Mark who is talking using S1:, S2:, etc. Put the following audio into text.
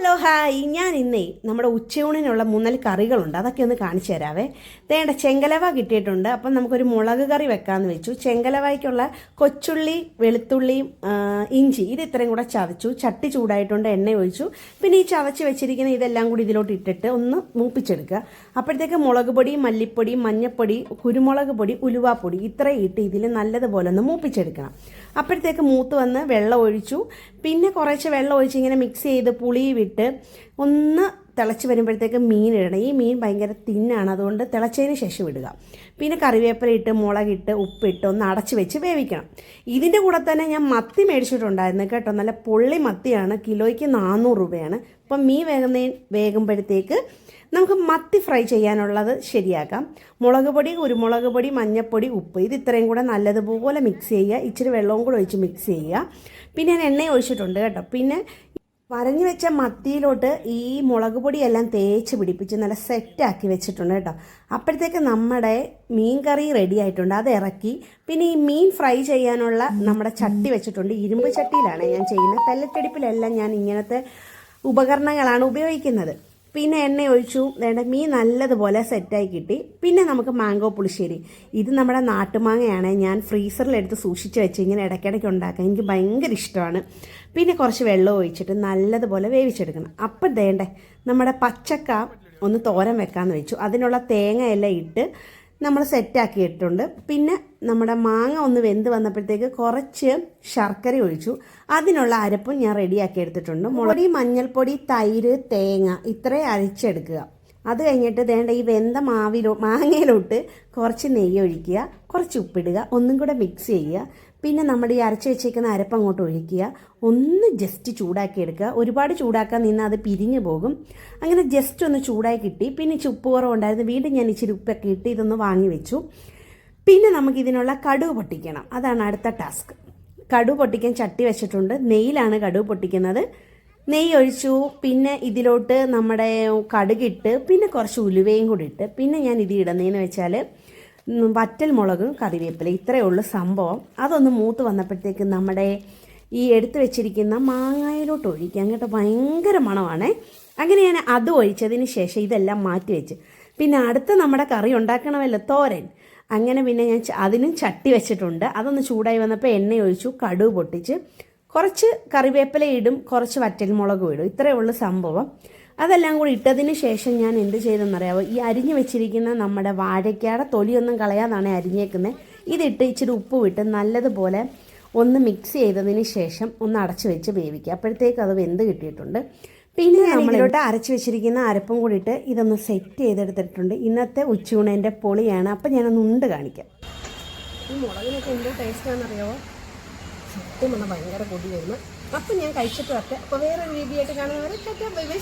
S1: Hello hi. ഞാൻ ഇന്നേ നമ്മുടെ ഉച്ചയൂണിനുള്ള മൂന്നൽ കറികളുണ്ട്. അതൊക്കെ ഒന്ന് കാണിച്ചു തരാവേ. തേണ്ട ചെങ്കലവ കിട്ടിയിട്ടുണ്ട്. അപ്പം നമുക്കൊരു മുളക് കറി വെക്കാമെന്ന് വെച്ചു. ചെങ്കലവായ്ക്കുള്ള കൊച്ചുള്ളി വെളുത്തുള്ളിയും ഇഞ്ചി ഇത് ഇത്രയും കൂടെ ചതച്ചു. ചട്ടി ചൂടായിട്ടുണ്ട് എണ്ണ ഒഴിച്ചു. പിന്നെ ഈ ചതച്ച് വെച്ചിരിക്കുന്ന ഇതെല്ലാം കൂടി ഇതിലോട്ട് ഇട്ടിട്ട് ഒന്ന് മൂപ്പിച്ചെടുക്കുക. അപ്പോഴത്തേക്ക് മുളക് പൊടി മല്ലിപ്പൊടി മഞ്ഞപ്പൊടി കുരുമുളക് പൊടി ഉലുവാപ്പൊടി ഇത്രയും ഇട്ട് ഇതിൽ നല്ലതുപോലെ ഒന്ന് മൂപ്പിച്ചെടുക്കണം. അപ്പോഴത്തേക്ക് മൂത്ത് വന്ന് വെള്ളം ഒഴിച്ചു. പിന്നെ കുറേശ്ശെ വെള്ളം ഒഴിച്ച് ഇങ്ങനെ മിക്സ് ചെയ്ത് പുളി വിട്ട് ഒന്ന് തിളച്ച് വരുമ്പോഴത്തേക്ക് മീൻ ഇടണം. ഈ മീൻ ഭയങ്കര തിന്നാണ്. അതുകൊണ്ട് തിളച്ചതിന് ശേഷം ഇടുക. പിന്നെ കറിവേപ്പില ഇട്ട് മുളകിട്ട് ഉപ്പിട്ട് ഒന്ന് അടച്ച് വെച്ച് വേവിക്കണം. ഇതിന്റെ കൂടെ തന്നെ ഞാൻ മത്തി മേടിച്ചിട്ടുണ്ടായിരുന്നു കേട്ടോ. നല്ല പൊള്ളി മത്തിയാണ്. കിലോയ്ക്ക് നാനൂറ് രൂപയാണ്. അപ്പം മീൻ വേകുന്ന വേകുമ്പോഴത്തേക്ക് നമുക്ക് മത്തി ഫ്രൈ ചെയ്യാനുള്ളത് ശരിയാക്കാം. മുളക് പൊടി കുരുമുളക് പൊടി മഞ്ഞൾപ്പൊടി ഉപ്പ്. ഇത് ഇത്രയും കൂടെ നല്ലതുപോലെ മിക്സ് ചെയ്യുക. ഇച്ചിരി വെള്ളവും കൂടെ ഒഴിച്ച് മിക്സ് ചെയ്യുക. പിന്നെ ഞാൻ എണ്ണ ഒഴിച്ചിട്ടുണ്ട് കേട്ടോ. പിന്നെ വരഞ്ഞു വെച്ച മത്തിയിലോട്ട് ഈ മുളക് പൊടിയെല്ലാം തേച്ച് പിടിപ്പിച്ച് നല്ല സെറ്റാക്കി വെച്ചിട്ടുണ്ട് കേട്ടോ. അപ്പോഴത്തേക്ക് നമ്മുടെ മീൻ കറി റെഡി ആയിട്ടുണ്ട്. അത് ഇറക്കി. പിന്നെ ഈ മീൻ ഫ്രൈ ചെയ്യാനുള്ള നമ്മുടെ ചട്ടി വെച്ചിട്ടുണ്ട്. ഇരുമ്പ് ചട്ടിയിലാണ് ഞാൻ ചെയ്യുന്നത്. പെല്ലറ്റടിപ്പിലെല്ലാം ഞാൻ ഇങ്ങനത്തെ ഉപകരണങ്ങളാണ് ഉപയോഗിക്കുന്നത്. പിന്നെ എണ്ണ ഒഴിച്ചു. വേണ്ട മീൻ നല്ലതുപോലെ സെറ്റായി കിട്ടി. പിന്നെ നമുക്ക് മാംഗോ പുളിശ്ശേരി. ഇത് നമ്മുടെ നാട്ടുമാങ്ങയാണ്. ഞാൻ ഫ്രീസറിലെടുത്ത് സൂക്ഷിച്ച് വെച്ച് ഇങ്ങനെ ഇടയ്ക്കിടയ്ക്ക് ഉണ്ടാക്കാൻ എനിക്ക് ഭയങ്കര ഇഷ്ടമാണ്. പിന്നെ കുറച്ച് വെള്ളം ഒഴിച്ചിട്ട് നല്ലതുപോലെ വേവിച്ചെടുക്കണം. അപ്പം വേണ്ടേ നമ്മുടെ പച്ചക്ക ഒന്ന് തോരൻ വെക്കാമെന്ന് വെച്ചു. അതിനുള്ള തേങ്ങയെല്ലാം ഇട്ട് നമ്മൾ സെറ്റാക്കിയിട്ടുണ്ട് പിന്നെ നമ്മുടെ മാങ്ങ ഒന്ന് വെന്ത് വന്നപ്പോഴത്തേക്ക് കുറച്ച് ശർക്കര ഒഴിച്ചു. അതിനുള്ള അരപ്പും ഞാൻ റെഡിയാക്കി എടുത്തിട്ടുണ്ട്. മുളടി മഞ്ഞൾപ്പൊടി തൈര് തേങ്ങ ഇത്രയും അരച്ചെടുക്കുക. അത് കഴിഞ്ഞിട്ട് വേണ്ട ഈ വെന്ത മാവിലോ മാങ്ങയിലോട്ട് കുറച്ച് നെയ്യ് ഒഴിക്കുക. കുറച്ച് ഉപ്പിടുക. ഒന്നും കൂടെ മിക്സ് ചെയ്യുക. പിന്നെ നമ്മുടെ ഈ അരച്ച് വെച്ചേക്കുന്ന അരപ്പ് അങ്ങോട്ട് ഒഴിക്കുക. ഒന്ന് ജസ്റ്റ് ചൂടാക്കി എടുക്കുക. ഒരുപാട് ചൂടാക്കാൻ നിന്ന് അത് പിരിഞ്ഞു പോകും. അങ്ങനെ ജസ്റ്റ് ഒന്ന് ചൂടായി കിട്ടി. പിന്നെ ഉപ്പ് കുറവുണ്ടായിരുന്നു വീണ്ടും ഞാൻ ഇച്ചിരി ഉപ്പൊക്കെ ഇട്ട് ഇതൊന്ന് വാങ്ങി വെച്ചു. പിന്നെ നമുക്ക് ഇതിനുള്ള കടുവ് പൊട്ടിക്കണം. അതാണ് അടുത്ത ടാസ്ക് കടുവ് പൊട്ടിക്കാൻ ചട്ടി വെച്ചിട്ടുണ്ട്. നെയ്യിലാണ് കടുവ് പൊട്ടിക്കുന്നത്. നെയ്യ് ഒഴിച്ചു. പിന്നെ ഇതിലോട്ട് നമ്മുടെ കടുകിട്ട് പിന്നെ കുറച്ച് ഉലുവയും കൂടി ഇട്ട്. പിന്നെ ഞാൻ ഇത് ഇടുന്നതെന്ന് വെച്ചാൽ വറ്റൽ മുളകും കറിവേപ്പില ഇത്രയേ ഉള്ളൂ സംഭവം. അതൊന്ന് മൂത്ത് വന്നപ്പോഴത്തേക്ക് നമ്മുടെ ഈ എടുത്തു വെച്ചിരിക്കുന്ന മാങ്ങായിലോട്ട് ഒഴിക്കാം കേട്ടോ ഭയങ്കര മണമാണേ. അങ്ങനെ ഞാൻ അത് ഒഴിച്ചതിന് ശേഷം ഇതെല്ലാം മാറ്റി വെച്ച്. പിന്നെ അടുത്ത നമ്മുടെ കറി ഉണ്ടാക്കണമല്ലോ തോരൻ. അങ്ങനെ പിന്നെ ഞാൻ അതിനും ചട്ടി വെച്ചിട്ടുണ്ട്. അതൊന്ന് ചൂടായി വന്നപ്പോൾ എണ്ണ ഒഴിച്ചു കടുവ് പൊട്ടിച്ച് കുറച്ച് കറിവേപ്പില ഇടും കുറച്ച് വറ്റൽ വറ്റൽമുളകും ഇടും. ഇത്രയേ ഉള്ളൂ സംഭവം. അതെല്ലാം കൂടി ഇട്ടതിന് ശേഷം ഞാൻ എന്ത് ചെയ്തെന്നറിയാമോ ഈ അരിഞ്ഞു വെച്ചിരിക്കുന്ന നമ്മുടെ വാഴയ്ക്കയുടെ തൊലിയൊന്നും കളയാതാണ് അരിഞ്ഞേക്കുന്നത് ഇതിട്ട് ഇച്ചിരി ഉപ്പ് വിട്ട് നല്ലതുപോലെ ഒന്ന് മിക്സ് ചെയ്തതിന് ശേഷം ഒന്ന് അടച്ചു വെച്ച് വേവിക്കുക. അപ്പോഴത്തേക്ക് അത് വെന്ത് കിട്ടിയിട്ടുണ്ട്. പിന്നെ നമ്മളിലോട്ട് അരച്ച് വെച്ചിരിക്കുന്ന അരപ്പും കൂടി ഇട്ട് ഇതൊന്ന് സെറ്റ് ചെയ്തെടുത്തിട്ടുണ്ട്. ഇന്നത്തെ ഉച്ചയൂണേന്റെ പൊളിയാണ്. അപ്പം ഞാനൊന്ന് ഉണ്ട് കാണിക്കാം. ഈ മുളകിനൊക്കെ എന്തോ ടേസ്റ്റാണെന്നറിയാമോ സത്യം പറഞ്ഞാൽ ഭയങ്കര കൊടി വരുന്നു അപ്പം ഞാൻ കഴിച്ചിട്ട് വരട്ടെ അപ്പോൾ വേറെ രീതിയായിട്ട് കാണുന്നവരെ ബൈ ബൈ